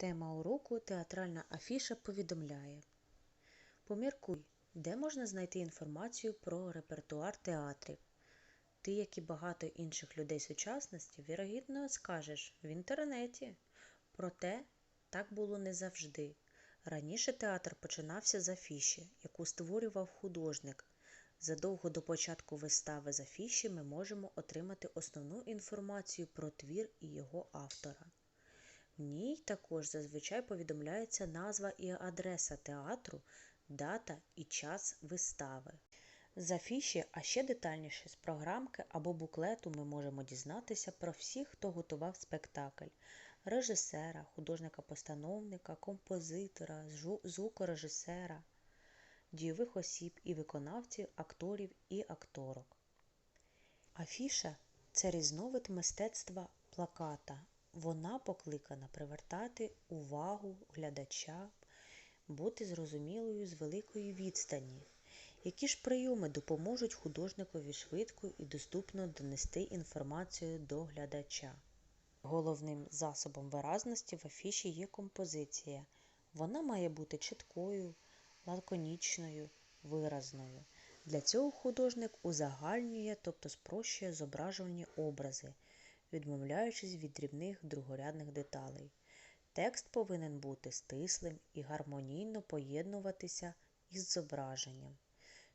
Тема уроку Театральна афіша повідомляє. Поміркуй, де можна знайти інформацію про репертуар театрів. Ти, як і багато інших людей сучасності, вірогідно скажеш в інтернеті. Проте так було не завжди. Раніше театр починався з афіші, яку створював художник. Задовго до початку вистави з афіші ми можемо отримати основну інформацію про твір і його автора. Ній також зазвичай повідомляється назва і адреса театру, дата і час вистави. З афіші, а ще детальніше з програмки або буклету ми можемо дізнатися про всіх, хто готував спектакль режисера, художника-постановника, композитора, звукорежисера, дійових осіб і виконавців, акторів і акторок. Афіша це різновид мистецтва плаката. Вона покликана привертати увагу глядача, бути зрозумілою з великої відстані. Які ж прийоми допоможуть художникові швидко і доступно донести інформацію до глядача? Головним засобом виразності в афіші є композиція. Вона має бути чіткою, лаконічною, виразною. Для цього художник узагальнює, тобто спрощує зображувані образи, відмовляючись від дрібних другорядних деталей. Текст повинен бути стислим і гармонійно поєднуватися із зображенням.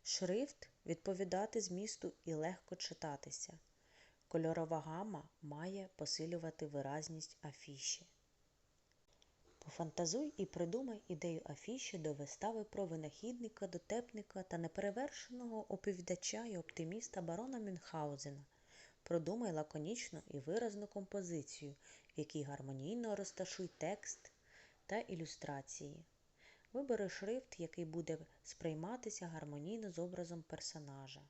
Шрифт відповідати змісту і легко читатися. Кольорова гама має посилювати виразність афіші. Пофантазуй і придумай ідею афіші до вистави про винахідника, дотепника та неперевершеного оповідача і оптиміста барона Мюнхгаузена. Продумай лаконічну і виразну композицію, в якій гармонійно розташуй текст та ілюстрації. Вибери шрифт, який буде сприйматися гармонійно з образом персонажа.